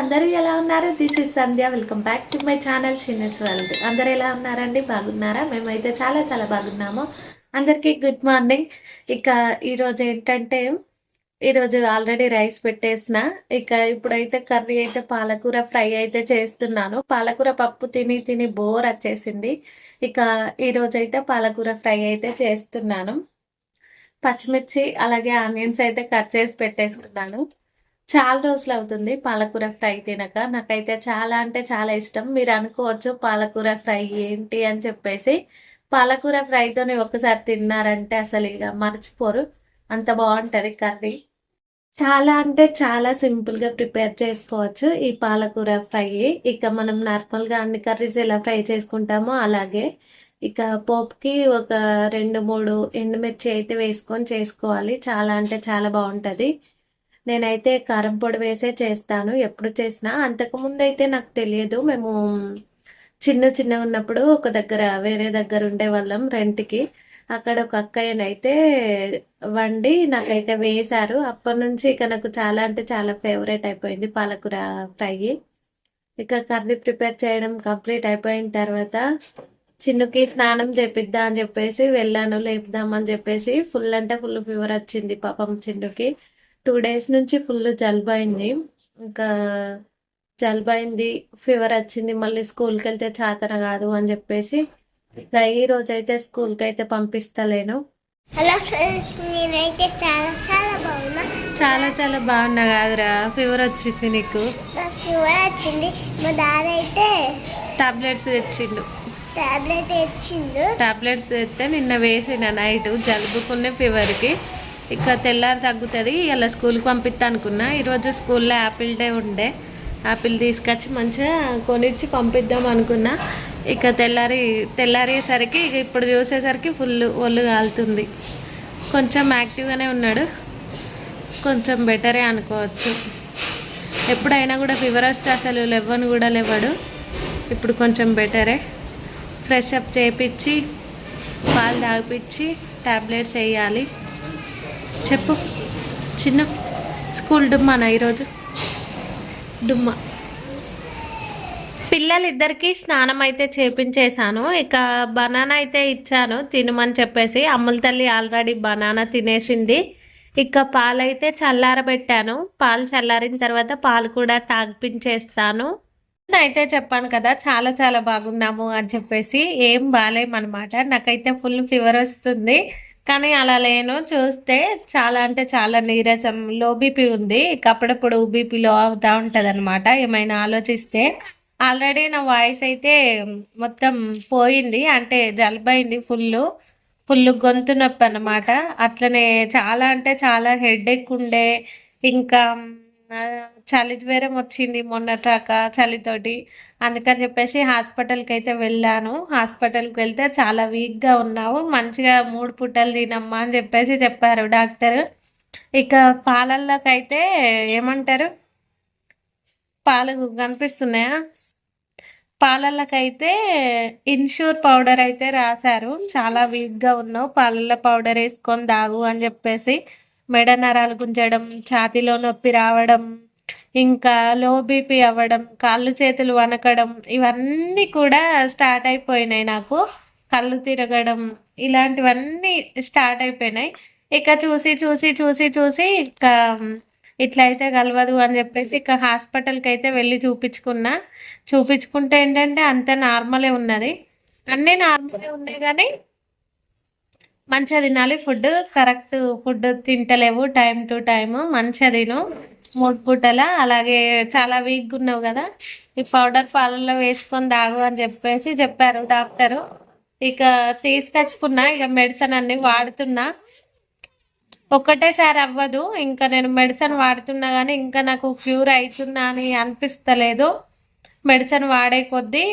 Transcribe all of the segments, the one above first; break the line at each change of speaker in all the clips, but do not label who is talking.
అందరూ ఎలా ఉన్నారు? This is Sandhya welcome back to my channel Chinnu's world అందరూ ఎలా ఉన్నారండి? బాగున్నారా? మేమైతే చాలా చాలా బాగున్నాము. అందరికీ గుడ్ మార్నింగ్ ఇక ఈరోజు ఏంటంటే ఈరోజు ఆల్రెడీ రైస్ పెట్టేసిన. ఇక ఇప్పుడైతే కర్రీ అయితే పాలకూర ఫ్రై అయితే చేస్తున్నాను. పాలకూర పప్పు తిని తిని బోర్ వచ్చేసింది. ఇక ఈరోజు అయితే పాలకూర ఫ్రై అయితే చేస్తున్నాను. పచ్చిమిర్చి అలాగే ఆనియన్స్ అయితే కట్ చేసి పెట్టేసుకున్నాను. చాలా రోజులు అవుతుంది పాలకూర ఫ్రై తినక. నాకైతే చాలా అంటే చాలా ఇష్టం. మీరు అనుకోవచ్చు పాలకూర ఫ్రై ఏంటి అని చెప్పేసి. పాలకూర ఫ్రైతోని ఒకసారి తిన్నారంటే అసలు ఇక మర్చిపోరు. అంత బాగుంటుంది కర్రీ. చాలా అంటే చాలా సింపుల్గా ప్రిపేర్ చేసుకోవచ్చు ఈ పాలకూర ఫ్రై. ఇక మనం నార్మల్గా అన్ని కర్రీస్ ఎలా ఫ్రై చేసుకుంటామో అలాగే. ఇక పోపుకి ఒక రెండు మూడు ఎండుమిర్చి అయితే వేసుకొని చేసుకోవాలి. చాలా అంటే చాలా బాగుంటుంది. నేనైతే కారం పొడి వేసే చేస్తాను. ఎప్పుడు చేసినా అంతకుముందు అయితే నాకు తెలియదు. మేము చిన్న చిన్న ఉన్నప్పుడు ఒక దగ్గర వేరే దగ్గర ఉండే వాళ్ళం రెంట్కి. అక్కడ ఒక అక్కయ్యనైతే వండి నాకైతే వేశారు. అప్పటి నుంచి ఇక నాకు చాలా అంటే చాలా ఫేవరెట్ అయిపోయింది పాలకూర ఫ్రై. ఇక కర్రీ ప్రిపేర్ చేయడం కంప్లీట్ అయిపోయిన తర్వాత చిన్నుకి స్నానం చేపిద్దా అని చెప్పేసి వెళ్ళాను లేపుదామని చెప్పేసి. ఫుల్ అంటే ఫుల్ ఫీవర్ వచ్చింది పాపం చిన్నుకి. టూ డేస్ నుంచి ఫుల్ జలుబు అయింది ఇంకా జలుబు అయింది ఫీవర్ వచ్చింది మళ్ళీ స్కూల్కి వెళ్తే చాతన కాదు అని చెప్పేసి ఈ రోజు అయితే స్కూల్కి అయితే పంపిస్తలేను.
హలో ఫ్రెండ్స్ నేనైతే చాలా చాలా బాగున్నా.
చాలా చాలా బాగున్నా కాదురా ఫీవర్ వచ్చింది నీకు?
ఫీవర్ వచ్చింది. మా డాడీ అయితే
టాబ్లెట్స్ తెచ్చిండు.
టాబ్లెట్ ఇచ్చిండు
టాబ్లెట్స్ తెస్తే నిన్న వేసిన నైట్ జలుబుకున్న ఫీవర్కి ఇక తెల్లారి తగ్గుతుంది. ఇలా స్కూల్కి పంపిస్తా అనుకున్నా. ఈరోజు స్కూల్లో యాపిల్ డే ఉండే. యాపిల్ తీసుకొచ్చి మంచిగా కొనిచ్చి పంపిద్దాం అనుకున్నా. ఇక తెల్లారి తెల్లారేసరికి ఇక ఇప్పుడు చూసేసరికి ఫుల్ ఒళ్ళు కాలుతుంది. కొంచెం యాక్టివ్గానే ఉన్నాడు. కొంచెం బెటరే అనుకోవచ్చు. ఎప్పుడైనా కూడా ఫీవర్ వస్తే అసలు లెవ్వను కూడా లేవడు. ఇప్పుడు కొంచెం బెటరే. ఫ్రెష్ అప్ చేపించి పాలు తాగిపించి టాబ్లెట్స్ వేయాలి. చెప్పు. చిన్న స్కూల్ డుమ్మానా ఈరోజు? డుమ్మా. పిల్లలిద్దరికీ స్నానం అయితే చేపించేశాను. ఇక బనానా అయితే ఇచ్చాను. తినమని చెప్పేసి అమ్ముల తల్లి ఆల్రెడీ బనానా తినేసింది. ఇక పాలైతే చల్లారబెట్టాను. పాలు చల్లారిన తర్వాత పాలు కూడా తాగిపించేస్తాను. అయితే చెప్పాను కదా చాలా చాలా బాగున్నాము అని చెప్పేసి ఏం బాగాలేమన్నమాట నాకైతే ఫుల్ ఫీవర్ వస్తుంది. కానీ అలా లేను. చూస్తే చాలా అంటే చాలా నీరసం లో బీపీ ఉంది. అప్పుడప్పుడు బీపీ లో అవుతూ ఉంటుంది అనమాట ఏమైనా ఆలోచిస్తే ఆల్రెడీ నా వాయిస్ అయితే మొత్తం పోయింది. అంటే జలుబైంది ఫుల్ ఫుల్ గొంతు నొప్పి అనమాట అట్లనే చాలా అంటే చాలా హెడ్ ఉండే. ఇంకా చలి జ్వరం వచ్చింది మొన్నటాక చలితోటి. అందుకని చెప్పేసి హాస్పిటల్కి అయితే వెళ్ళాను. హాస్పిటల్కి వెళ్తే చాలా వీక్గా ఉన్నావు. మంచిగా మూడు పుట్టలు తినమ్మా అని చెప్పేసి చెప్పారు డాక్టర్. ఇక పాలల్లోకైతే ఏమంటారు? పాలు కనిపిస్తున్నాయా? పాలల్లకైతే ఇన్షూర్ పౌడర్ అయితే రాశారు. చాలా వీక్గా ఉన్నావు. పాలల్లో పౌడర్ వేసుకొని దాగు అని చెప్పేసి మెడ నరాలు గుంజడం ఛాతీలో నొప్పి రావడం ఇంకా లో బీపీ అవ్వడం కాళ్ళు చేతులు వనకడం ఇవన్నీ కూడా స్టార్ట్ అయిపోయినాయి నాకు. కళ్ళు తిరగడం ఇలాంటివన్నీ స్టార్ట్ అయిపోయినాయి. ఇక చూసి చూసి చూసి చూసి ఇక ఇట్లా అయితే కలవదు అని చెప్పేసి ఇక హాస్పిటల్కి అయితే వెళ్ళి చూపించుకున్నా. చూపించుకుంటే ఏంటంటే అంత నార్మలే ఉన్నది. అన్నీ నార్మలే ఉన్నాయి కానీ మంచిగా తినాలి. ఫుడ్ కరెక్ట్ ఫుడ్ తింటలేవు టైం టు టైం మంచిగా తిను. మూడు పూటల. అలాగే చాలా వీక్గా ఉన్నావు కదా. ఈ పౌడర్ పాలల్లో వేసుకొని తాగు అని చెప్పేసి చెప్పారు డాక్టరు. ఇక తీసుకొచ్చుకున్నా ఇక మెడిసిన్ అన్ని వాడుతున్నా. ఒక్కటేసారి అవ్వదు. ఇంకా నేను మెడిసిన్ వాడుతున్నా కానీ ఇంకా నాకు క్యూర్ అవుతున్నా అని అనిపిస్తలేదు. మెడిసిన్ వాడే కొద్దీ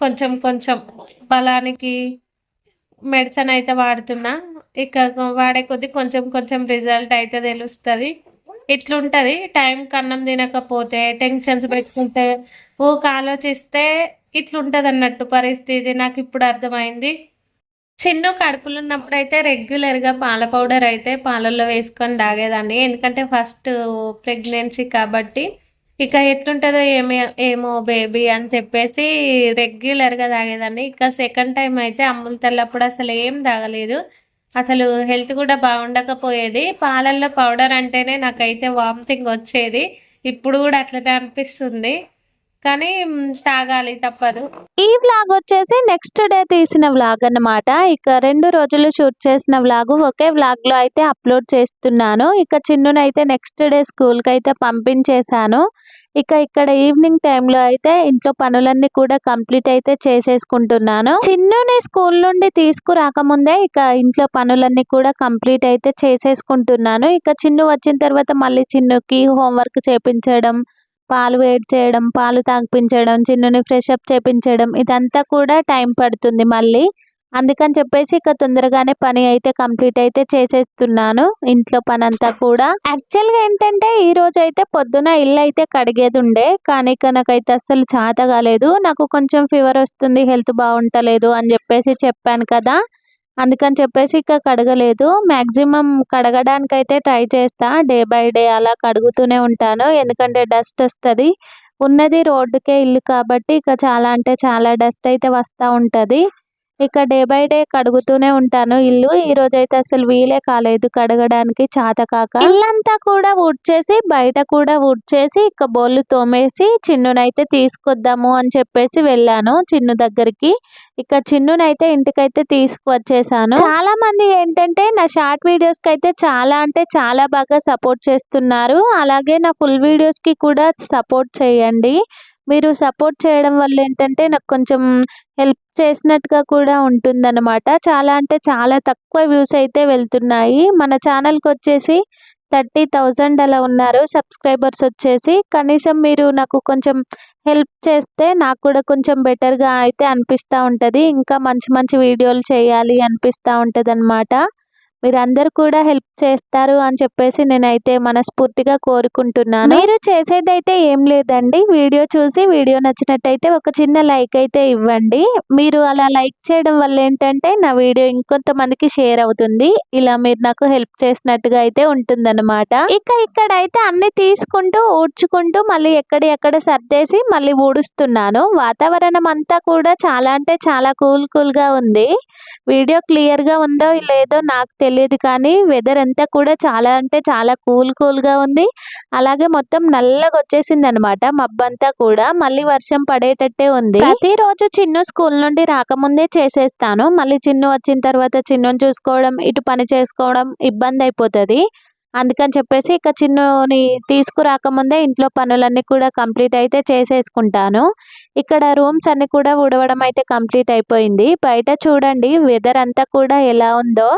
కొంచెం కొంచెం బలానికి మెడిసిన్ అయితే వాడుతున్నా. ఇక వాడే కొద్దీ కొంచెం కొంచెం రిజల్ట్ అయితే తెలుస్తుంది. ఇట్లుంటుంది. టైంకి అన్నం తినకపోతే టెన్షన్స్ పెట్టుకుంటే ఊక ఆలోచిస్తే ఇట్లుంటుంది అన్నట్టు పరిస్థితి నాకు ఇప్పుడు అర్థమైంది. చిన్న కడుపులు ఉన్నప్పుడు అయితే రెగ్యులర్గా పాల పౌడర్ అయితే పాలల్లో వేసుకొని తాగేదాన్ని. ఎందుకంటే ఫస్ట్ ప్రెగ్నెన్సీ కాబట్టి ఇక ఎట్లుంటుందో ఏమి ఏమో బేబీ అని చెప్పేసి రెగ్యులర్గా తాగేదాన్ని. ఇక సెకండ్ టైం అయితే అమ్ములు తెల్లప్పుడు అసలు ఏం తాగలేదు. అసలు హెల్త్ కూడా బాగుండకపోయేది. పాలల్లో పౌడర్ అంటేనే నాకైతే వామిటింగ్ వచ్చేది. ఇప్పుడు కూడా అట్లనే అనిపిస్తుంది. కానీ తాగాలి తప్పదు.
ఈ వ్లాగ్ వచ్చేసి నెక్స్ట్ డే తీసిన వ్లాగ్ అన్నమాట. ఇక రెండు రోజులు షూట్ చేసిన వ్లాగ్ ఒకే వ్లాగ్లో అయితే అప్లోడ్ చేస్తున్నాను. ఇక చిన్నునైతే నెక్స్ట్ డే స్కూల్కి అయితే పంపించేశాను. ఇక ఇక్కడ ఈవినింగ్ టైంలో అయితే ఇంట్లో పనులన్నీ కూడా కంప్లీట్ అయితే చేసేసుకుంటున్నాను. చిన్నుని స్కూల్ నుండి తీసుకురాకముందే ఇక ఇంట్లో పనులన్నీ కూడా కంప్లీట్ అయితే చేసేసుకుంటున్నాను. ఇక చిన్ను వచ్చిన తర్వాత మళ్ళీ చిన్నుకి హోంవర్క్ చేపించడం పాలు వేడి చేయడం పాలు తాగిపించడం చిన్నుని ఫ్రెష్ అప్ చేపించడం ఇదంతా కూడా టైం పడుతుంది మళ్ళీ. అందుకని చెప్పేసి ఇక తొందరగానే పని అయితే కంప్లీట్ అయితే చేసేస్తున్నాను ఇంట్లో పని అంతా కూడా. యాక్చువల్గా ఏంటంటే ఈ రోజు అయితే పొద్దున ఇల్లు అయితే కడిగేది ఉండే కానీ ఇక నాకైతే అస్సలు చాత కాలేదు. నాకు కొంచెం ఫీవర్ వస్తుంది హెల్త్ బాగుంటలేదు అని చెప్పేసి చెప్పాను కదా. అందుకని చెప్పేసి ఇక కడగలేదు. మ్యాక్సిమం కడగడానికి అయితే ట్రై చేస్తా. డే బై డే అలా కడుగుతూనే ఉంటాను. ఎందుకంటే డస్ట్ వస్తుంది. ఉన్నది రోడ్డుకే ఇల్లు కాబట్టి ఇక చాలా అంటే చాలా డస్ట్ అయితే వస్తూ ఉంటుంది. ఇక డే బై డే కడుగుతూనే ఉంటాను. ఇల్లు ఈ రోజు అయితే అసలు వీలే కాలేదు. కడగడానికి చాత కాక ఇల్లంతా కూడా వుడ్చేసి బయట కూడా వుడ్చేసి ఇక బోళ్ళు తోమేసి చిన్నునైతే తీసుకొద్దాము అని చెప్పేసి వెళ్ళాను చిన్ను దగ్గరికి. ఇక చిన్నునైతే ఇంటికైతే తీసుకువచ్చేసాను. చాలా మంది ఏంటంటే నా షార్ట్ వీడియోస్కి అయితే చాలా అంటే చాలా బాగా సపోర్ట్ చేస్తున్నారు. అలాగే నా ఫుల్ వీడియోస్కి కూడా సపోర్ట్ చేయండి. మీరు సపోర్ట్ చేయడం వల్ల ఏంటంటే నాకు కొంచెం హెల్ప్ చేసినట్టుగా కూడా ఉంటుందన్నమాట. చాలా అంటే చాలా తక్కువ వ్యూస్ అయితే వెళ్తున్నాయి. మన ఛానల్కి వచ్చేసి థర్టీ థౌజండ్ అలా ఉన్నారు సబ్స్క్రైబర్స్ వచ్చేసి. కనీసం మీరు నాకు కొంచెం హెల్ప్ చేస్తే నాకు కూడా కొంచెం బెటర్గా అయితే అనిపిస్తూ ఉంటుంది. ఇంకా మంచి మంచి వీడియోలు చేయాలి అనిపిస్తూ ఉంటుంది అన్నమాట మీరందరూ కూడా హెల్ప్ చేస్తారు అని చెప్పేసి నేనైతే మనస్ఫూర్తిగా కోరుకుంటున్నాను. మీరు చేసేదైతే ఏం లేదండి. వీడియో చూసి వీడియో నచ్చినట్టయితే ఒక చిన్న లైక్ అయితే ఇవ్వండి. మీరు అలా లైక్ చేయడం వల్ల ఏంటంటే నా వీడియో ఇంకొంతమందికి షేర్ అవుతుంది. ఇలా మీరు నాకు హెల్ప్ చేసినట్టుగా అయితే ఉంటుందన్నమాట. ఇక అయితే అన్ని తీసుకుంటూ ఊడ్చుకుంటూ మళ్ళీ ఎక్కడ ఎక్కడ సర్దేసి మళ్ళీ ఊడుస్తున్నాను. వాతావరణం అంతా కూడా చాలా అంటే చాలా కూల్ కూల్గా ఉంది. వీడియో క్లియర్గా ఉందో లేదో నాకు తెలియదు కానీ వెదర్ అంతా కూడా చాలా అంటే చాలా కూల్ కూల్గా ఉంది. అలాగే మొత్తం నల్లగా వచ్చేసింది అనమాట మబ్బంతా కూడా. మళ్ళీ వర్షం పడేటట్టే ఉంది. ప్రతిరోజు చిన్ను స్కూల్ నుండి రాకముందే చేసేస్తాను. మళ్ళీ చిన్ను వచ్చిన తర్వాత చిన్నుని చూసుకోవడం ఇటు పని చేసుకోవడం ఇబ్బంది అయిపోతుంది. అందుకని చెప్పేసి ఇక చిన్నుని తీసుకురాకముందే ఇంట్లో పనులన్నీ కూడా కంప్లీట్ అయితే చేసేసుకుంటాను. ఇక్కడ రూమ్స్ అన్ని కూడా ఉడవడం అయితే కంప్లీట్ అయిపోయింది. బయట చూడండి వెదర్ అంతా కూడా ఎలా ఉందో.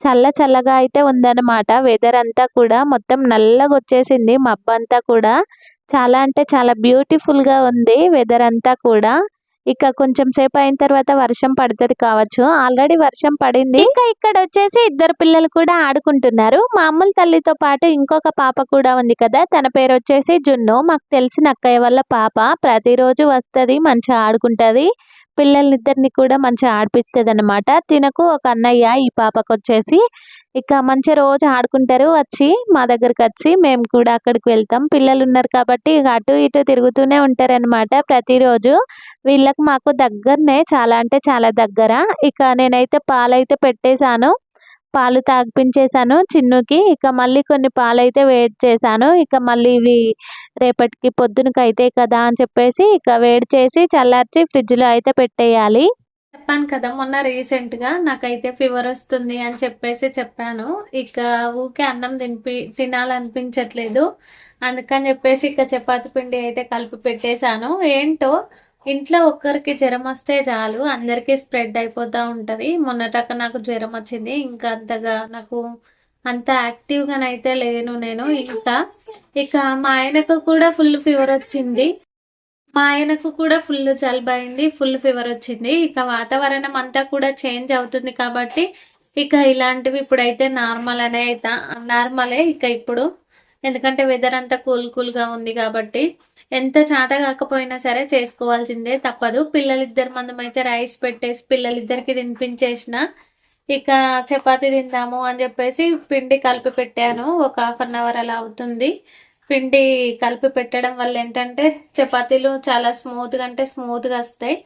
చల్ల చల్లగా అయితే ఉందన్నమాట. వెదర్ అంతా కూడా మొత్తం నల్లగా వచ్చేసింది. మబ్బు అంతా కూడా చాలా అంటే చాలా బ్యూటిఫుల్గా ఉంది వెదర్ అంతా కూడా. ఇక కొంచెం సేపు అయిన తర్వాత వర్షం పడుతుంది కావచ్చు. ఆల్రెడీ వర్షం పడింది. ఇంకా ఇక్కడ వచ్చేసి ఇద్దరు పిల్లలు కూడా ఆడుకుంటున్నారు. మామూలు తల్లితో పాటు ఇంకొక పాప కూడా ఉంది కదా. తన పేరు వచ్చేసి జున్ను. మాకు తెలిసిన అక్కయ్య వాళ్ళ పాప ప్రతిరోజు వస్తుంది మంచిగా ఆడుకుంటుంది. పిల్లలిద్దరిని కూడా మంచిగా ఆడిపిస్తుంది అనమాట తినకు ఒక అన్నయ్య ఈ పాపకు వచ్చేసి ఇక మంచి రోజు ఆడుకుంటారు వచ్చి మా దగ్గరకు వచ్చి మేము కూడా అక్కడికి వెళ్తాం. పిల్లలు ఉన్నారు కాబట్టి ఇక అటు ఇటు తిరుగుతూనే ఉంటారనమాట ప్రతిరోజు. వీళ్ళకి మాకు దగ్గరనే చాలా అంటే చాలా దగ్గర. ఇక నేనైతే పాలైతే పెట్టేశాను పాలు తాగిపించేశాను చిన్నుకి. ఇక మళ్ళీ కొన్ని పాలైతే వేడి చేశాను. ఇక మళ్ళీ ఇవి రేపటికి పొద్దునకి అయితే కదా అని చెప్పేసి ఇక వేడి చేసి చల్లార్చి ఫ్రిడ్జ్లో అయితే పెట్టేయాలి.
చెప్పాను కదా మొన్న రీసెంట్గా నాకైతే ఫీవర్ వస్తుంది అని చెప్పేసి చెప్పాను. ఇక ఊకే అన్నం తినిపి తినాలనిపించట్లేదు. అందుకని చెప్పేసి ఇక చపాతి పిండి అయితే కలిపి పెట్టేశాను. ఏంటో ఇంట్లో ఒక్కరికి జ్వరం వస్తే చాలు అందరికీ స్ప్రెడ్ అయిపోతూ ఉంటది. మొన్నటక నాకు జ్వరం వచ్చింది ఇంకా అంతగా నాకు అంత యాక్టివ్ గానైతే లేను నేను. ఇంకా ఇక మా ఆయనకు కూడా ఫుల్ ఫీవర్ వచ్చింది. మా ఆయనకు కూడా ఫుల్ జలుబు అయింది ఫుల్ ఫీవర్ వచ్చింది. ఇక వాతావరణం అంతా కూడా చేంజ్ అవుతుంది కాబట్టి ఇక ఇలాంటివి ఇప్పుడైతే నార్మల్ అనే అయితే నార్మలే ఇక ఇప్పుడు. ఎందుకంటే వెదర్ అంతా కూల్ కూల్గా ఉంది కాబట్టి ఎంత చేత కాకపోయినా సరే చేసుకోవాల్సిందే తప్పదు. పిల్లలిద్దరి మందం అయితే రైస్ పెట్టేసి పిల్లలిద్దరికి తినిపించేసిన ఇక చపాతి తిందాము అని చెప్పేసి పిండి కలిపి పెట్టాను. ఒక హాఫ్ అన్ అవర్ అలా అవుతుంది. పిండి కలిపి పెట్టడం వల్ల ఏంటంటే చపాతీలు చాలా స్మూత్గా అంటే స్మూత్గా వస్తాయి.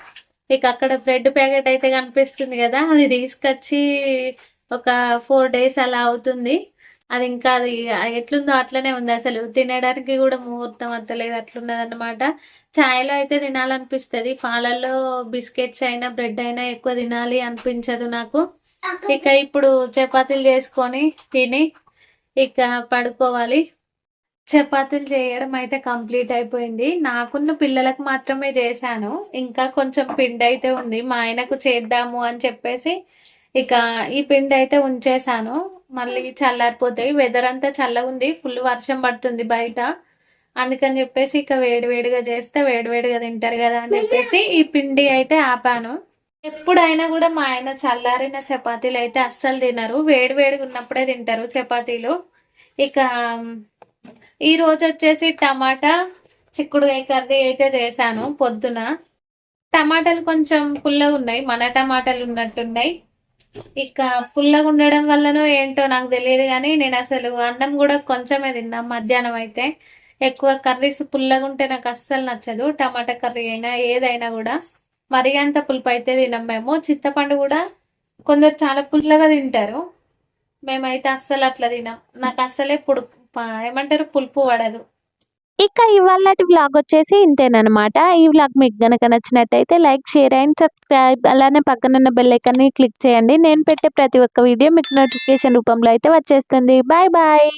ఇక అక్కడ బ్రెడ్ ప్యాకెట్ అయితే కనిపిస్తుంది కదా అది తీసుకొచ్చి ఒక ఫోర్ డేస్ అలా అవుతుంది. అది ఇంకా అది ఎట్లుందో అట్లనే ఉంది అసలు. తినడానికి కూడా ముహూర్తం అంతలేదు అట్లున్నది అనమాట చాయ్లో అయితే తినాలనిపిస్తుంది. పాలల్లో బిస్కెట్స్ అయినా బ్రెడ్ అయినా ఎక్కువ తినాలి అనిపించదు నాకు. ఇక ఇప్పుడు చపాతీలు చేసుకొని తిని ఇక పడుకోవాలి. చపాతీలు చేయడం అయితే కంప్లీట్ అయిపోయింది. నాకున్న పిల్లలకు మాత్రమే చేశాను. ఇంకా కొంచెం పిండి అయితే ఉంది. మా ఆయనకు చేద్దాము అని చెప్పేసి ఇక ఈ పిండి అయితే ఉంచేసాను మళ్ళీ చల్లారిపోతాయి వెదర్ అంతా చల్లగా ఉంది. ఫుల్ వర్షం పడుతుంది బయట. అందుకని చెప్పేసి ఇక వేడివేడిగా చేస్తే వేడివేడిగా తింటారు కదా అని చెప్పేసి ఈ పిండి అయితే ఆపాను. ఎప్పుడైనా కూడా మా ఆయన చల్లారిన చపాతీలు అయితే అస్సలు తినరు. వేడివేడిగా ఉన్నప్పుడే తింటారు చపాతీలు. ఇక ఈ రోజు వచ్చేసి టమాటా చిక్కుడుకాయ కర్రీ అయితే చేశాను పొద్దున. టమాటాలు కొంచెం పుల్లగా ఉన్నాయి మన టమాటాలు ఉన్నట్టున్నాయి. ఇక పుల్లగా ఉండడం వల్లనో ఏంటో నాకు తెలియదు కానీ నేను అసలు అన్నం కూడా కొంచెమే తిన్నా మధ్యాహ్నం అయితే. ఎక్కువ కర్రీస్ పుల్లగా ఉంటే నాకు అస్సలు నచ్చదు టమాటా కర్రీ అయినా ఏదైనా కూడా. మరీ అంత పులుపు అయితే తినం మేము. చింతపండు కూడా కొందరు చాలా పుల్లగా తింటారు. మేమైతే అస్సలు అట్లా తినాం. నాకు అస్సలే పుడు ఏమంటారు? పులుపు పడదు.
ఇక ఇవాళ వ్లాగ్ వచ్చేసి ఇంతేనమాట ఈ వ్లాగ్ మీకు గనక నచ్చినట్టయితే లైక్ షేర్ అండ్ సబ్స్క్రైబ్. అలానే పక్కనున్న బెల్ ఐకాన్ని క్లిక్ చేయండి. నేను పెట్టే ప్రతి ఒక్క వీడియో మీకు నోటిఫికేషన్ రూపంలో అయితే వచ్చేస్తుంది. Bye bye.